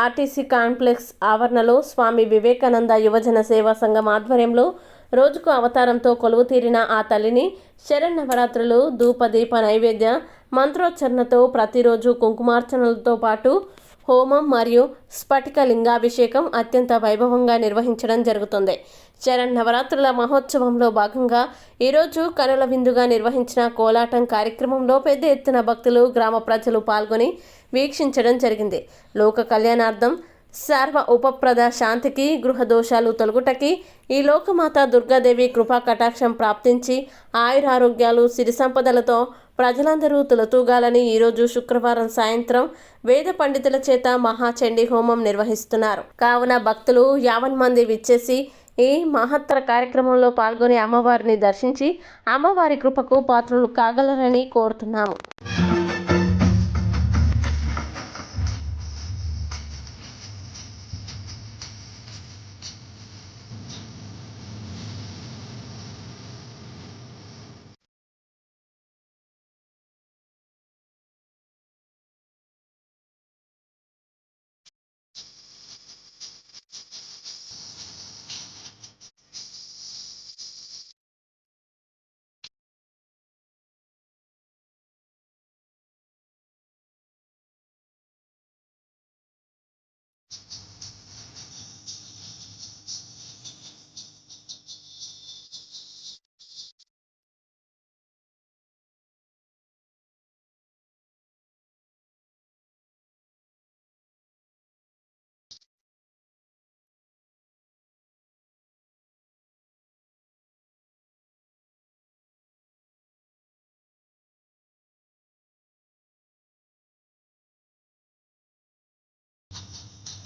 RTC complex ఆవరణలో స్వామి వివేకానంద యువజన సేవా సంఘం ఆధ్వర్యంలో రోజుకు అవతారంతో కొలువు తీరిన ఆ తల్లిని శరన్నవరాత్రులు ధూపదీప నైవేద్య మంత్రోచ్చరణతో ప్రతిరోజు కుంకుమార్చనలతో పాటు హోమం మరియు స్ఫటిక లింగాభిషేకం అత్యంత వైభవంగా నిర్వహించడం జరుగుతుంది. చరణ్ నవరాత్రుల మహోత్సవంలో భాగంగా ఈరోజు కనుల విందుగా నిర్వహించిన కోలాటం కార్యక్రమంలో పెద్ద ఎత్తున భక్తులు గ్రామ ప్రజలు పాల్గొని వీక్షించడం జరిగింది. లోక కళ్యాణార్థం సర్వ ఉపప్రద శాంతికి గృహ దోషాలు తొలగుటకి ఈ లోకమాత దుర్గాదేవి కృపా కటాక్షం ప్రాప్తించి ఆయురారోగ్యాలు సిరి సంపదలతో ప్రజలందరూ తులతూగాలని ఈరోజు శుక్రవారం సాయంత్రం వేద పండితుల చేత మహాచండీ హోమం నిర్వహిస్తున్నారు. కావున భక్తులు యావన్ మంది విచ్చేసి ఈ మహత్తర కార్యక్రమంలో పాల్గొని అమ్మవారిని దర్శించి అమ్మవారి కృపకు పాత్రలు కాగలరని కోరుతున్నాము.